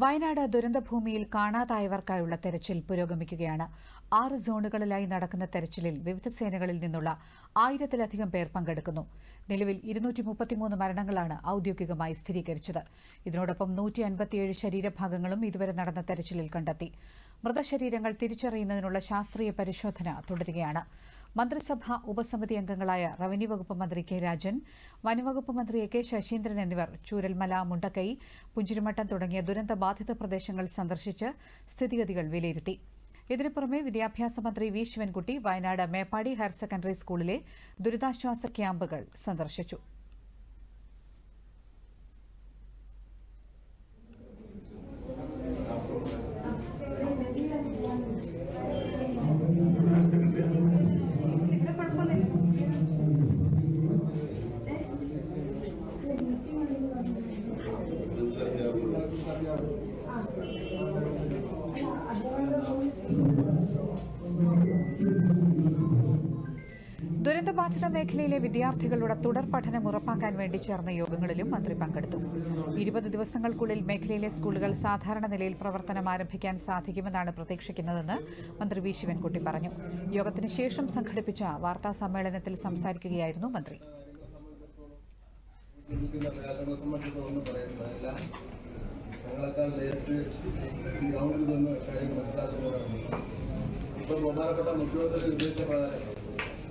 വയനാട് ദുരന്തഭൂമിയിൽ കാണാതായവർക്കായുള്ള തെരച്ചിൽ പുരോഗമിക്കുകയാണ്. ആറ് സോണുകളിലായി നടക്കുന്ന തെരച്ചിലിൽ വിവിധ സേനകളിൽ നിന്നുള്ള ആയിരത്തിലധികം പേർ പങ്കെടുക്കുന്നു. നിലവിൽ ഇരുന്നൂറ്റി മുപ്പത്തിമൂന്ന് മരണങ്ങളാണ് ഔദ്യോഗികമായി സ്ഥിരീകരിച്ചത്. ഇതിനോടൊപ്പം നൂറ്റി അൻപത്തിയേഴ് ശരീരഭാഗങ്ങളും ഇതുവരെ നടന്ന തെരച്ചിലിൽ കണ്ടെത്തി. മൃതശരീരങ്ങൾ തിരിച്ചറിയുന്നതിനുള്ള ശാസ്ത്രീയ പരിശോധന തുടരുകയാണ്. മന്ത്രിസഭാ ഉപസമിതി അംഗങ്ങളായ റവന്യൂ വകുപ്പ് മന്ത്രി കെ രാജൻ വനംവകുപ്പ് മന്ത്രി എ കെ ശശീന്ദ്രൻ എന്നിവർ ചൂരൽമല മുണ്ടക്കൈ പുഞ്ചിരിമട്ടം തുടങ്ങിയ ദുരന്തബാധിത പ്രദേശങ്ങൾ സന്ദർശിച്ച് സ്ഥിതിഗതികൾ വിലയിരുത്തി. ഇതിനു പുറമെ വിദ്യാഭ്യാസ മന്ത്രി V Sivankutty Wayanad Meppadi higher secondary സ്കൂളിലെ ദുരിതാശ്വാസ ക്യാമ്പുകൾ സന്ദർശിച്ചു. ദുരന്തബാധിത മേഖലയിലെ വിദ്യാർത്ഥികളുടെ തുടർ പഠനം ഉറപ്പാക്കാൻ വേണ്ടി ചേർന്ന യോഗങ്ങളിലും മന്ത്രി പങ്കെടുത്തു. ഇരുപത് ദിവസങ്ങൾക്കുള്ളിൽ മേഖലയിലെ സ്കൂളുകൾ സാധാരണ നിലയിൽ പ്രവർത്തനം ആരംഭിക്കാൻ സാധിക്കുമെന്നാണ് പ്രതീക്ഷിക്കുന്നതെന്ന് മന്ത്രി വി. ശിവൻകുട്ടി പറഞ്ഞു. യോഗത്തിന് ശേഷം സംഘടിപ്പിച്ച വാർത്താ സമ്മേളനത്തിൽ സംസാരിക്കുകയായിരുന്നു മന്ത്രി. ജീവിക്കുന്ന പ്രയാസങ്ങളെ സംബന്ധിച്ച് ഒന്നും പറയുന്നതല്ല ഞങ്ങളെക്കാൾ നേരിട്ട് ഈ ഗ്രൗണ്ടിൽ നിന്ന് കാര്യങ്ങൾ മനസ്സിലാക്കുന്നവരാണ് ഇപ്പം ബഹുമാനപ്പെട്ട മുഖ്യമന്ത്രി നിർദ്ദേശപ്രകാരം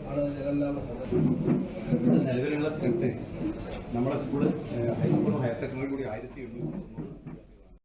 ആണ് ഞങ്ങളെല്ലാം സന്ദർശിക്കുന്നത് നിലവിലുള്ള സ്ട്രെങ്ത് നമ്മുടെ സ്കൂൾ ഹൈസ്കൂളും ഹയർ സെക്കൻഡറി കൂടി ആയിരത്തി എണ്ണൂറ്റി